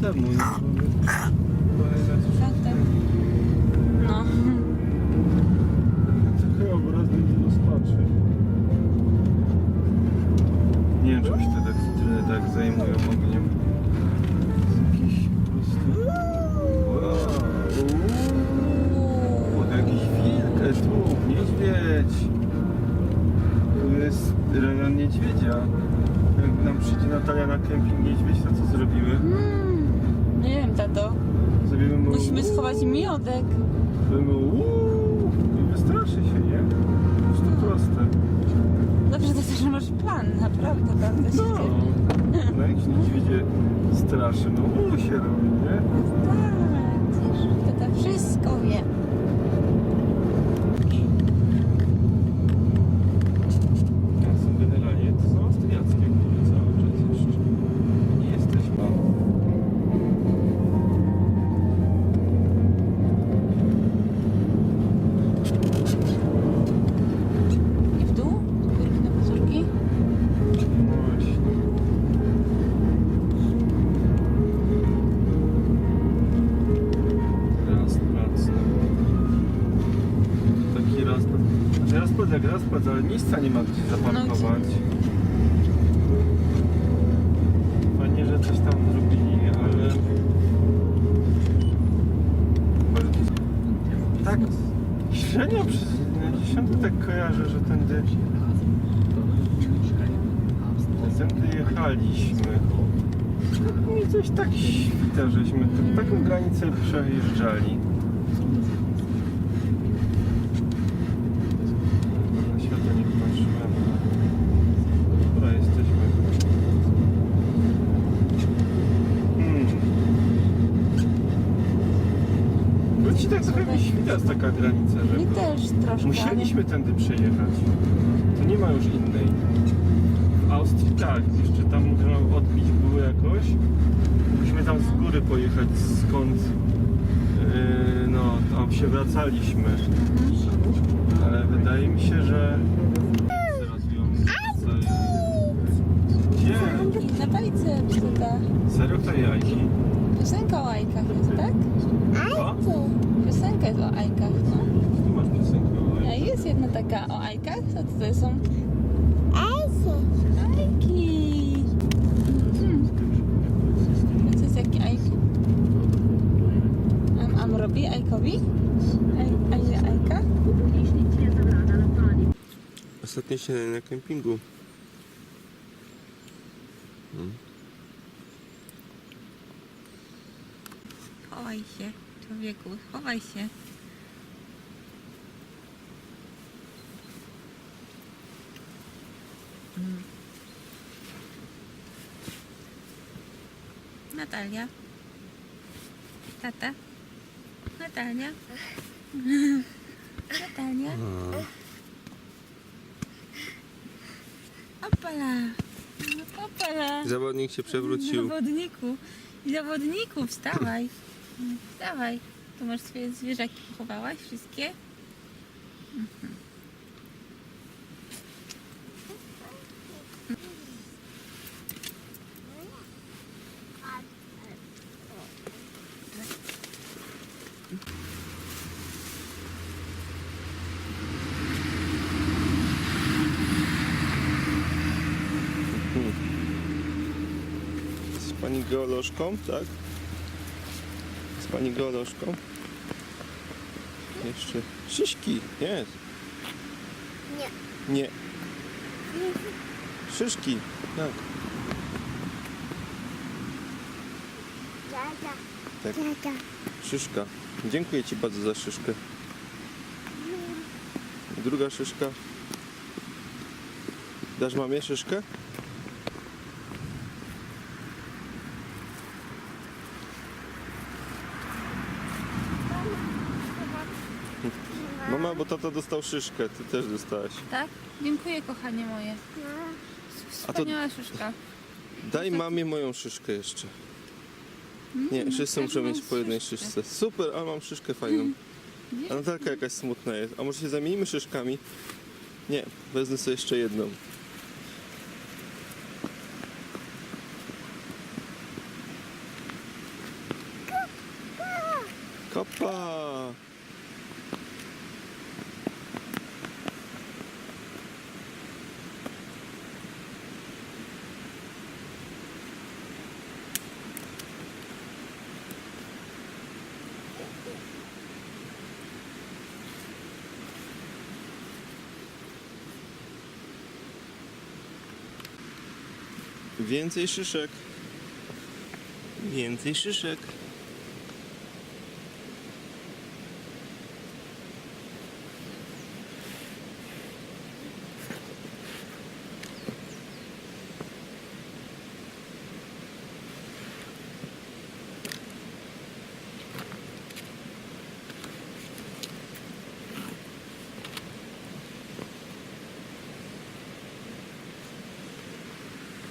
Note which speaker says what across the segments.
Speaker 1: temu.
Speaker 2: No.
Speaker 1: Trochę obraz będzie rozpaczy. Nie wiem, czy oni wtedy tyle tak zajmują ogniem. Jakiś po prostu... Wow. Uuu, Jakiś wilk, e, tu, niedźwiedź. Tu jest rejon niedźwiedzia. Jak nam przyjdzie Natalia na kemping uuu i wystraszy się, nie? To jest to proste.
Speaker 2: Dobrze, to też masz plan, naprawdę, bardzo się
Speaker 1: No,
Speaker 2: cieszę.
Speaker 1: no jak się niedźwiedzie straszy, no uuu się robi, nie?
Speaker 2: Tak, tata wszystko wie.
Speaker 1: Średnio przez dziesiąty tak kojarzę, że tędy... Tędy jechaliśmy. I coś tak świta, żeśmy taką granicę przejeżdżali. Nie. Hmm. Ci tak mi z taka granica.
Speaker 2: Mi troszkę.
Speaker 1: Musieliśmy tędy przejechać. To nie ma już innej. W Austrii tak, jeszcze tam można odbić było jakoś. Musimy tam z góry pojechać, skąd yy, no, tam się wracaliśmy. Ale wydaje mi się, że. Gdzie?
Speaker 2: Na bajce tata.
Speaker 1: Serio to jajki?
Speaker 2: Piosenka o ajkach jest, tak?
Speaker 1: Co?
Speaker 2: Piosenka jest o ajkach, no.
Speaker 1: Tu masz piosenkę o
Speaker 2: A
Speaker 1: jajkach.
Speaker 2: jest jedna taka o ajkach? Co to są? Ajki. Hmm. A co jest jakie ajki? Am, am robi ajkowi? Aj, aj, ajka?
Speaker 1: Ostatnie śniadanie na kempingu.
Speaker 2: Chowaj się, człowieku, chowaj się. Mm. Natalia. Tata. Natalia. Natalia. Opala. Opala.
Speaker 1: Zawodnik się przewrócił.
Speaker 2: Zawodniku. Zawodniku, wstawaj. Wstawaj. Tu masz swoje zwierzaki. Pochowałaś wszystkie? Mhm.
Speaker 1: Z geolożką, tak? Z pani geolożką. Jeszcze szyszki, nie. Nie. Nie. Szyszki, tak. Tak. Szyszka. Dziękuję ci bardzo za szyszkę. Druga szyszka. Dasz mamie szyszkę? bo tata dostał szyszkę, ty też dostałaś.
Speaker 2: Tak? Dziękuję kochanie moje. Wspaniała szyszka.
Speaker 1: Daj mamie moją szyszkę jeszcze. Mm, Nie, wszyscy muszą mieć po jednej szyszce. Super, ale mam szyszkę fajną. A Natalka jakaś smutna jest. A może się zamienimy szyszkami? Nie, wezmę sobie jeszcze jedną. Kopa! Więcej szyszek. Więcej szyszek.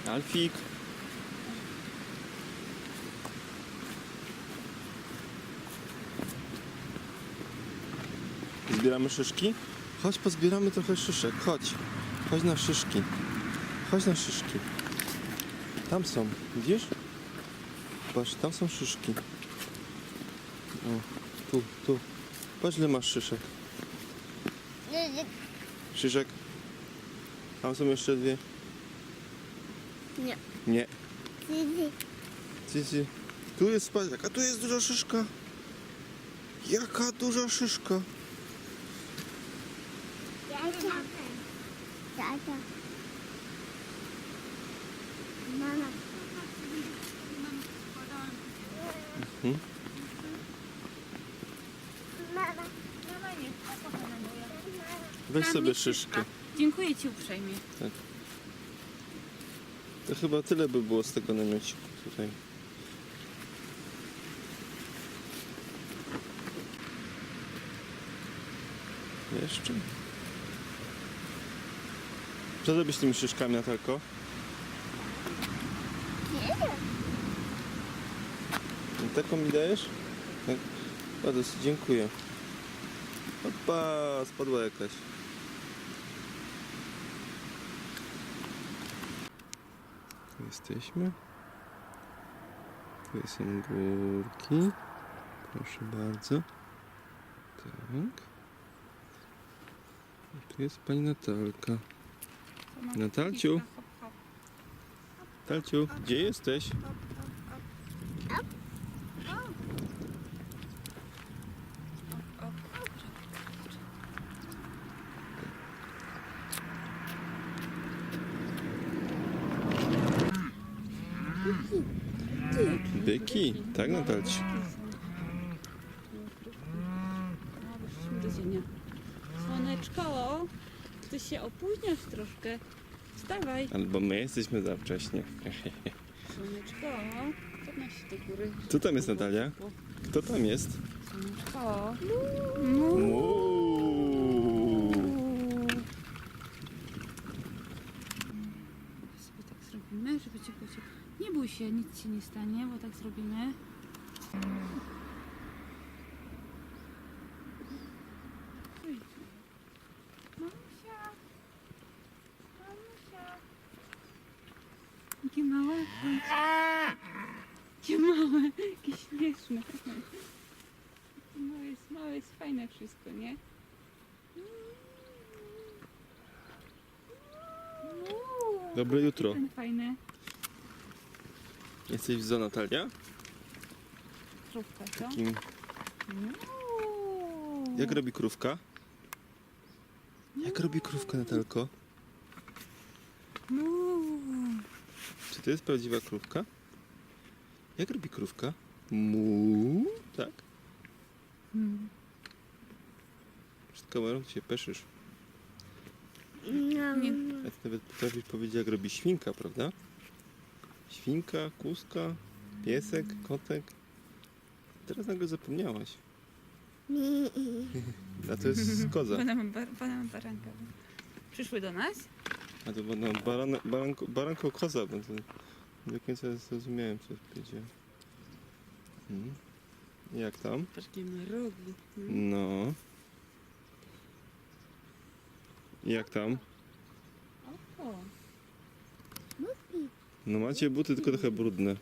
Speaker 1: Alfik. Zbieramy szyszki? Chodź, pozbieramy trochę szyszek. Chodź. Chodź na szyszki. Chodź na szyszki. Tam są. Widzisz? Patrz, tam są szyszki. O, tu, tu. Patrz, ile masz szyszek. Szyszek. Tam są jeszcze dwie.
Speaker 3: Nie.
Speaker 1: Nie. Cici. Tu jest spadek, a tu jest duża szyszka. Jaka duża szyszka.
Speaker 3: Tata. Tata. Mama.
Speaker 1: Mhm.
Speaker 3: Mama.
Speaker 2: Mama.
Speaker 1: Weź sobie szyszkę.
Speaker 2: Dziękuję Ci uprzejmie.
Speaker 1: To chyba tyle by było z tego namiociku tutaj. Jeszcze? Co zrobisz z tymi szyszkami, Natalko?
Speaker 3: Nie.
Speaker 1: Taką mi dajesz? Tak. Bardzo dziękuję. Opa, spadła jakaś. Jesteśmy. Tu są górki. Proszę bardzo. Tak. I tu jest pani Natalka. Natalciu. Natalciu, gdzie jesteś? Byki, tak Natalciu.
Speaker 2: No, cienia. Słoneczko, ty się opóźniasz troszkę. Wstawaj.
Speaker 1: Albo my jesteśmy za wcześnie.
Speaker 2: Słoneczko, podnoś się do góry.
Speaker 1: Co tam jest, Natalia? Kto tam jest?
Speaker 2: Słoneczko.
Speaker 1: Uuu.
Speaker 2: sobie tak zrobimy, żeby cię pociął. Się, nic ci nie stanie, bo tak zrobimy. Mamusia. Mamusia. Jakie małe. Jakie małe, jakie śmieszne. Małe jest, małe jest fajne wszystko, nie? Uuu,
Speaker 1: Dobre jutro.
Speaker 2: Ten fajny.
Speaker 1: Jesteś w zoo, Natalia?
Speaker 2: Krówka, co?
Speaker 1: Jak robi krówka? Jak robi krówka, Natalko?
Speaker 2: Uuu.
Speaker 1: Czy to jest prawdziwa krówka? Jak robi krówka? Mu, tak?
Speaker 2: Mm.
Speaker 1: Przed kamerą się peszysz.
Speaker 2: Nie.
Speaker 1: A ty nawet potrafisz powiedzieć, jak robi świnka, prawda? Świnka, kuska, piesek, kotek. Teraz nagle zapomniałaś. A to jest koza.
Speaker 2: Pana, bar, pana baranka. Przyszły do nas?
Speaker 1: A to no, baran, baranko, baranko koza. No to nie do końca zrozumiałem, co powiedziałem. Hmm. Jak tam?
Speaker 2: Patrz, jakie ma rogi. Mm.
Speaker 1: No. Jak tam?
Speaker 2: O,
Speaker 1: No macie buty, tylko trochę brudne.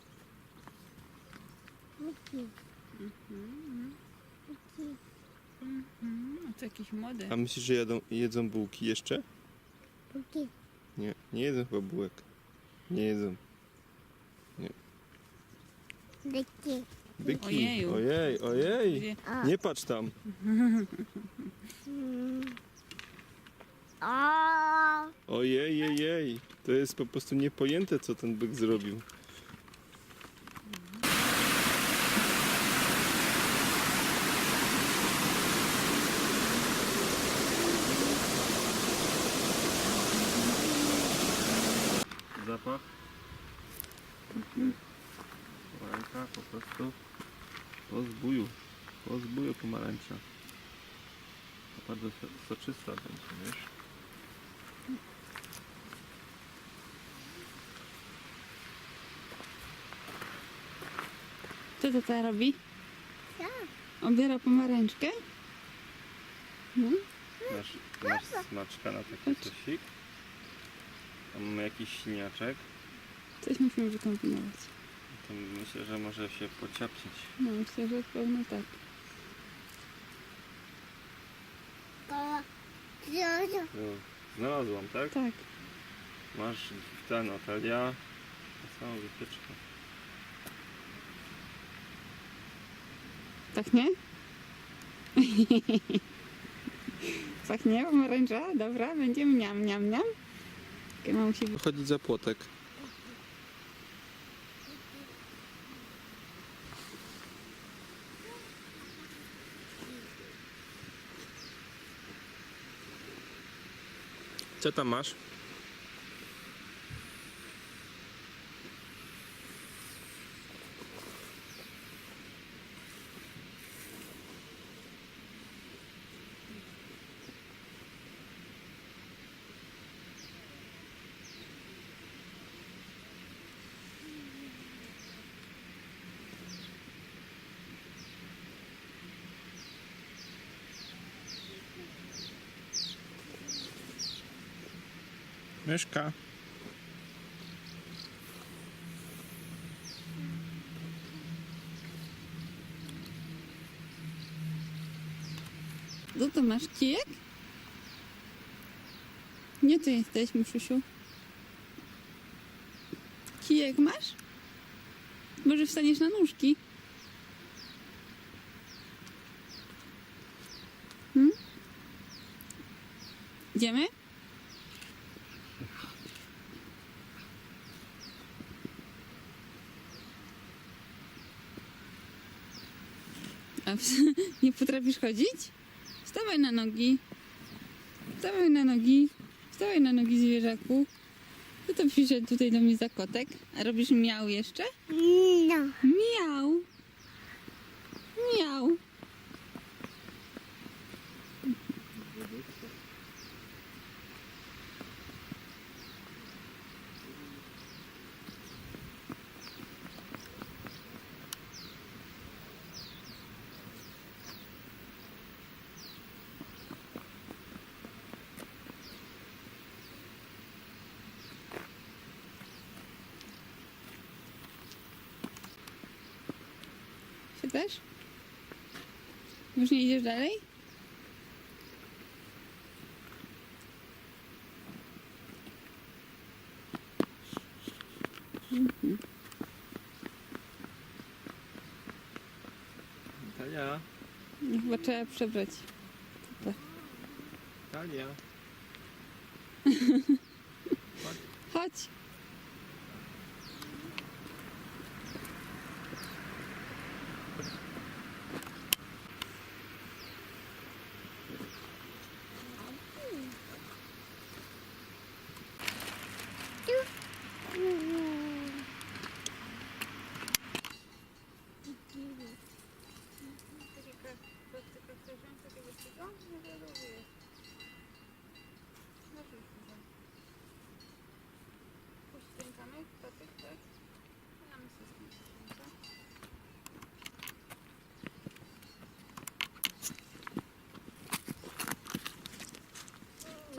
Speaker 2: mhm. A to jakieś młode.
Speaker 1: A myślisz, że jadą, jedzą bułki jeszcze? Nie, nie jedzą chyba bułek. Nie jedzą. Byki.
Speaker 2: Ojeju.
Speaker 1: Ojej, ojej. Nie patrz tam. Ojej, jej, jej. To jest po prostu niepojęte, co ten byk zrobił. Zapach. Pomarańcza po prostu po zbóju. Po zbóju pomarańcza. To bardzo so- soczysta będzie, wiesz?
Speaker 2: Co to ta robi?
Speaker 3: Co?
Speaker 2: Obiera pomarańczkę? No.
Speaker 1: Masz, masz smaczka na taki
Speaker 2: Chodź.
Speaker 1: sosik. Tam mamy jakiś śniaczek.
Speaker 2: Coś musimy wykombinować.
Speaker 1: To myślę, że może się pociapcić.
Speaker 2: No myślę, że pewno tak.
Speaker 3: Koło.
Speaker 1: No, znalazłam, tak?
Speaker 2: Tak.
Speaker 1: Masz ta Natalia. Ta samą wypieczkę.
Speaker 2: Tak nie? Pachnie pomarańcza? Dobra, będzie mniam, mniam, mniam. Okej, mam musi
Speaker 1: Chodzić za płotek. Co tam masz? Myszka.
Speaker 2: Co to masz? Kijek? Gdzie ty jesteś, Muszusiu? Kijek masz? Może wstaniesz na nóżki? Hmm? Idziemy? A nie potrafisz chodzić? Wstawaj na nogi. Wstawaj na nogi. Wstawaj na nogi, zwierzaku. Ty to przyszedł tutaj do mnie za kotek. A robisz miał jeszcze?
Speaker 3: No.
Speaker 2: Miał. Miał. Ty też? Już nie idziesz dalej?
Speaker 1: Talia.
Speaker 2: Chyba trzeba przebrać.
Speaker 1: Talia.
Speaker 2: Chodź.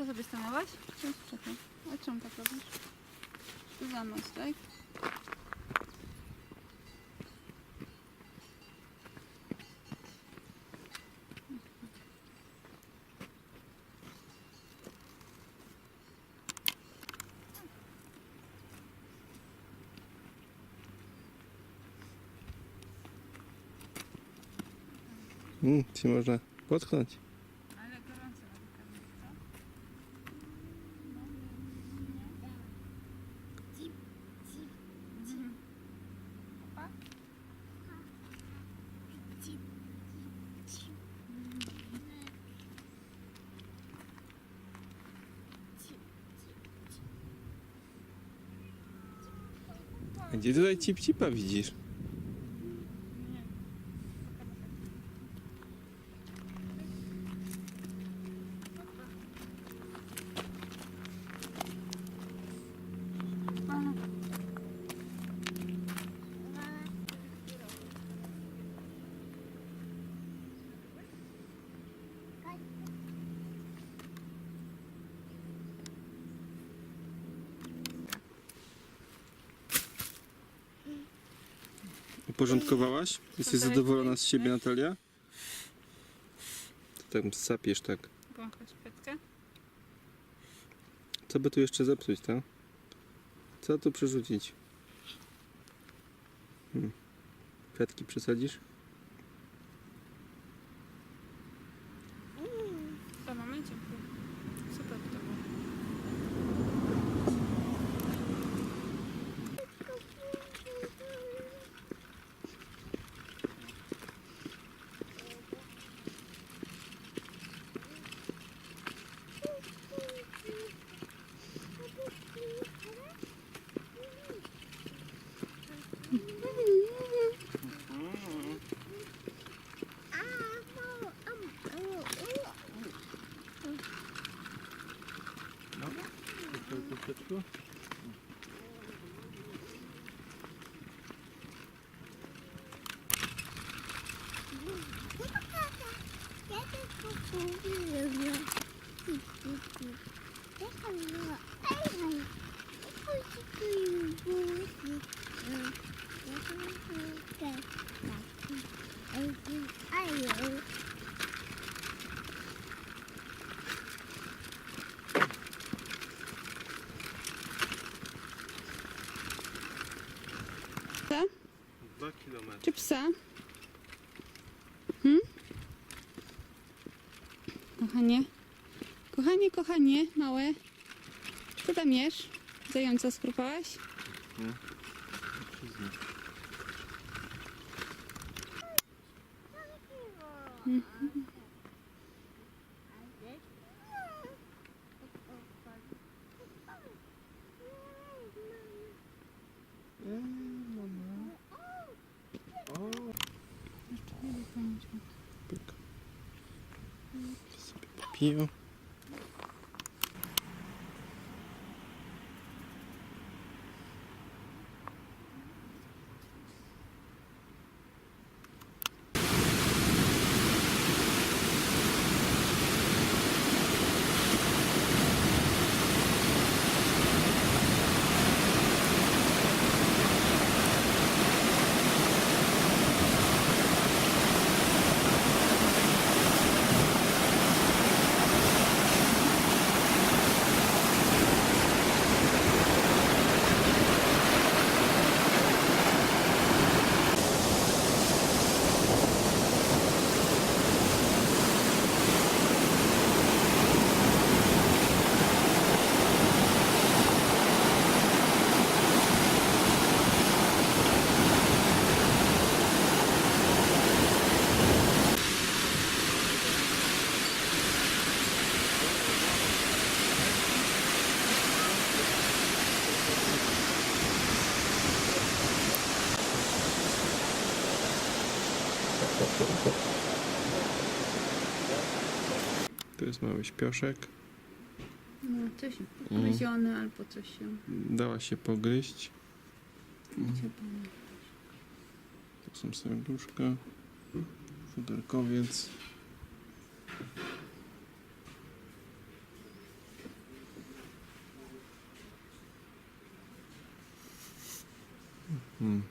Speaker 2: sobie stanęłaś? Czekaj. A czemu tak robisz? Tu za nos, tak?
Speaker 1: Mm, ci można potknąć. Gdzie tutaj cip-cipa widzisz?
Speaker 2: Nie. Aha.
Speaker 1: Jesteś zadowolona z siebie. Natalia? To tak sapiesz tak.
Speaker 2: Petkę?
Speaker 1: Co by tu jeszcze zepsuć, tak? Co tu przerzucić? Hmm. Kwiatki przesadzisz?
Speaker 2: To mamy dziękuję. Super to było.
Speaker 3: Ja tylko mówiłem. Cip, cip, cip. Jaka była? Ej, ej. Chodź tu i buzi. Jaka była? Taki. Ej, ej, ej.
Speaker 2: Psa?
Speaker 1: Dwa kilometry.
Speaker 2: Czy psa? Hmm? Kochanie? Kochanie, kochanie, małe. Co tam jesz? Zająca skrupałaś?
Speaker 1: Pyk. Sobie you. Mały śpioszek.
Speaker 2: No, coś
Speaker 1: Mm.
Speaker 2: gryziony albo coś się
Speaker 1: Dała się pogryźć.
Speaker 2: ciepło.
Speaker 1: Tu są serduszka. Futerkowiec. Hmm.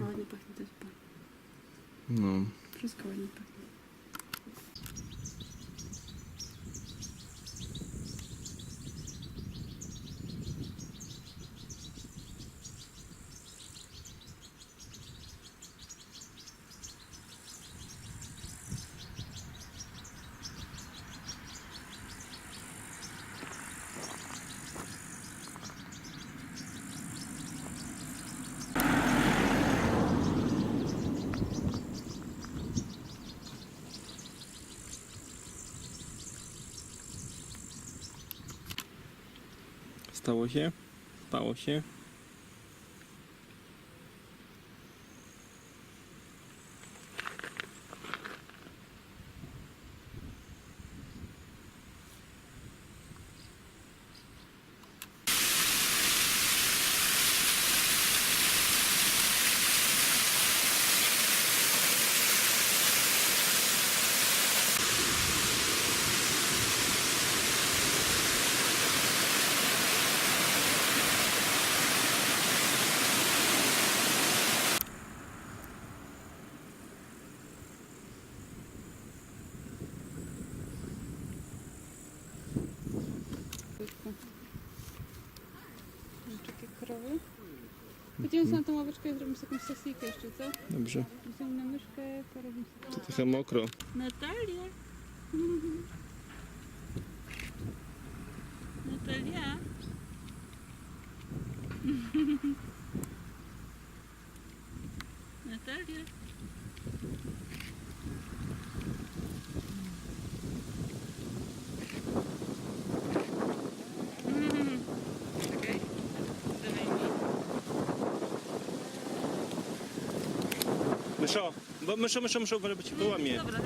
Speaker 2: Ładnie pachnie jest pan.
Speaker 1: No.
Speaker 2: Wszystko ładnie pachnie.
Speaker 1: Stało się, stało się.
Speaker 2: Mhm. Siądź na tą ławeczkę i zrobimy sobie jakąś sesyjkę jeszcze, co?
Speaker 1: Dobrze.
Speaker 2: Wziąłem na myszkę, porobimy sobie.
Speaker 1: To trochę mokro.
Speaker 2: Natalia!
Speaker 1: Bo muszę, muszę, muszę uważać, bo ci połamie.
Speaker 2: Dobra.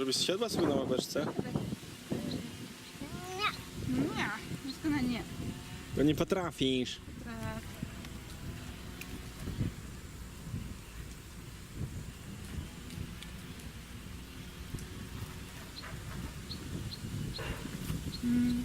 Speaker 1: Może byś siadła sobie na ławeczce?
Speaker 2: Nie. Nie, nie.
Speaker 1: To nie potrafisz.
Speaker 2: Tak. Mm.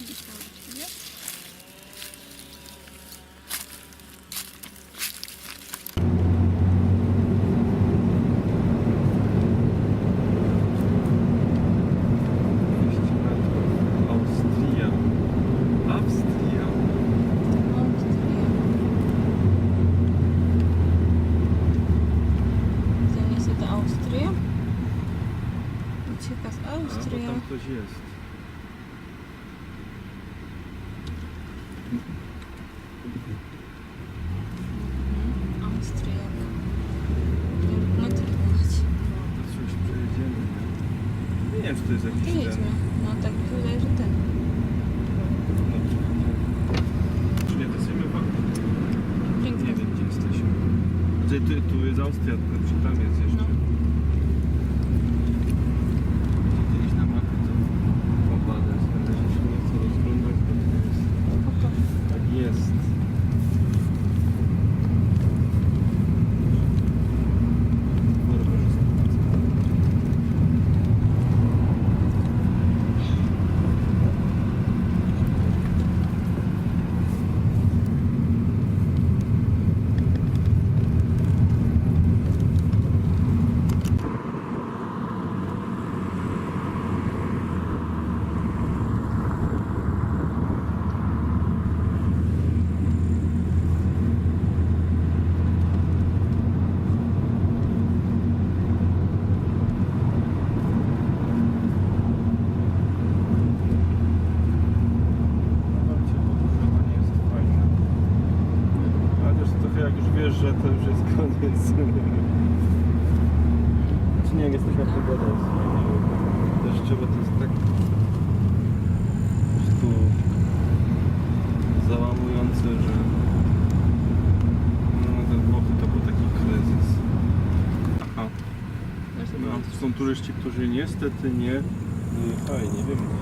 Speaker 1: Десяточки, нет? ty, tu jest Austria, tylko czy tam jest turyści, którzy niestety nie wyjechali, nie wiem